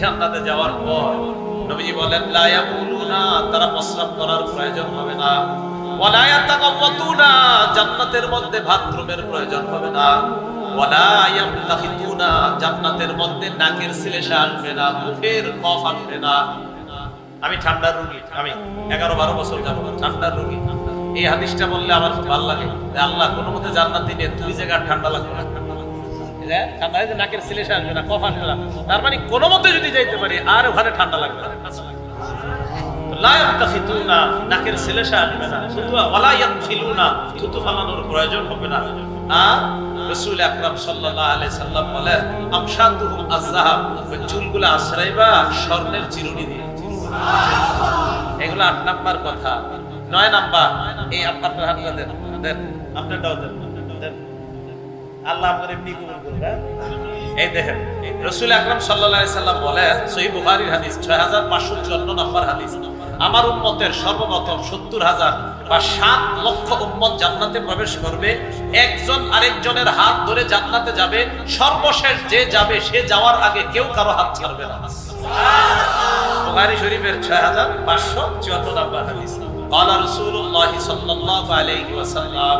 জান্নাতে যাওয়ার পর নবীজি বলেন তারা প্রস্রাব করার প্রয়োজন হবে না। জান্নাতের মধ্যে বাথরুমের প্রয়োজন হবে না। জান্নাতের মধ্যে নাকের আমি ঠান্ডার রুগী, আমি এগারো বারো বছর যাব ঠান্ডার রুগী। এই হাদিসটা বললে আমার ভালো লাগে। আল্লাহ কোনো মতে জান্নাত দিনে দুই জায়গার ঠান্ডা লাগবে? না ঠান্ডা নাকের সিলেশা আসবে না তার মানে কোনো মতে যদি যাইতে পারি, আর ওখানে ঠান্ডা লাগবে না। স্বর্ণের চিরুনি দিয়ে। এগুলো আট নাম্বার কথা। নয় নাম্বার, এই আপনার দেন। আপনারটাও দেন দেন। আল্লাহ আপনার এমনি কবুল করুন হ্যাঁ? এই দেখেন রসুল আকরাম সাল্লাল্লাহু আলাইহি সাল্লাম বলেন সহিহ বুখারীর হাদিস 6554 নম্বর হাদিস আমার উম্মতের সর্বপ্রথম 70000 বা 7 লক্ষ উম্মত জান্নাতে প্রবেশ করবে একজন আরেকজনের হাত ধরে জান্নাতে যাবে সর্বশেষ যে যাবে সে যাওয়ার আগে কেউ কারো হাত ছাড়বে না বুখারী শরীফের 6554 নম্বর হাদিস قال رسول الله صلى الله عليه وسلم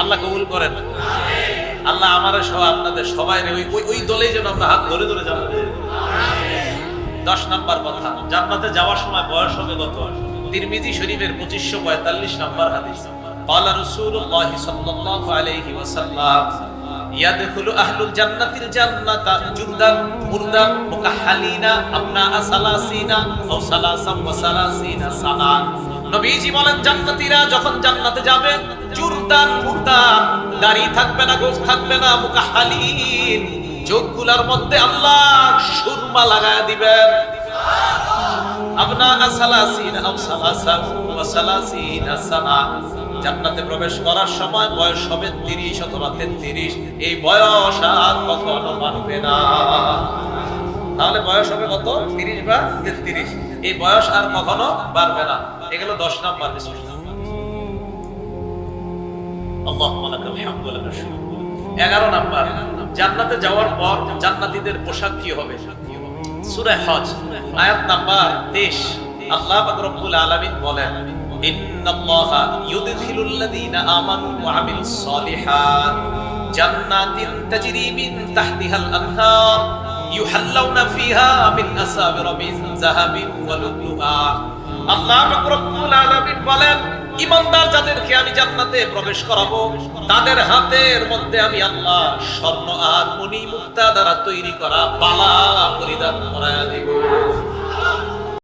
আল্লাহ কবুল করেন আল্লাহ আমার সহ আপনাদের সবাই ওই ওই- ওই দলেই যেন আমরা হাত ধরে ধরে জানাতে দশ নাম্বার কথা জান্নাতে যাওয়ার সময় বয়স হবে কত তিরমিজি শরীফের পঁচিশশো পঁয়তাল্লিশ নাম্বার হাদিস قال رسول الله صلى الله عليه وسلم يدخل أهل الجنة الجنة جردا مردا مكحلين أبناء ثلاثين أو ثلاثا وثلاثين سنة নবীজি বলেন জান্নাতীরা যখন জান্নাতে যাবে জুরদান মুরদান, দাড়ি থাকবে না গোফ থাকবে না, মুকাহালিন। চোখগুলার মধ্যে আল্লাহ সুরমা লাগায় দিবেন। জান্নাতে প্রবেশ করার সময় বয়স হবে 30 অথবা 33 এই বয়স আর কখনো মানবে না। তাহলে বয়স হবে কত? 30 বা 33 এই বয়স আর কখনো বাড়বে না। এগুলো 10 নাম্বার শুকর। 11 নাম্বার, জান্নাতে যাওয়ার পর জান্নাতীদের পোশাক কি হবে? সূরা হজ। আয়াত নাম্বার 23 আল্লাহ রব্বুল আলামিন বলেন আল্লাহ বলেন ইমানদার যাদেরকে আমি জান্নাতে প্রবেশ করাবো, তাদের হাতের মধ্যে আমি আল্লাহ স্বর্ণ আর মণি মুক্তা দ্বারা তৈরি করা বালা পরিধান করা দিব।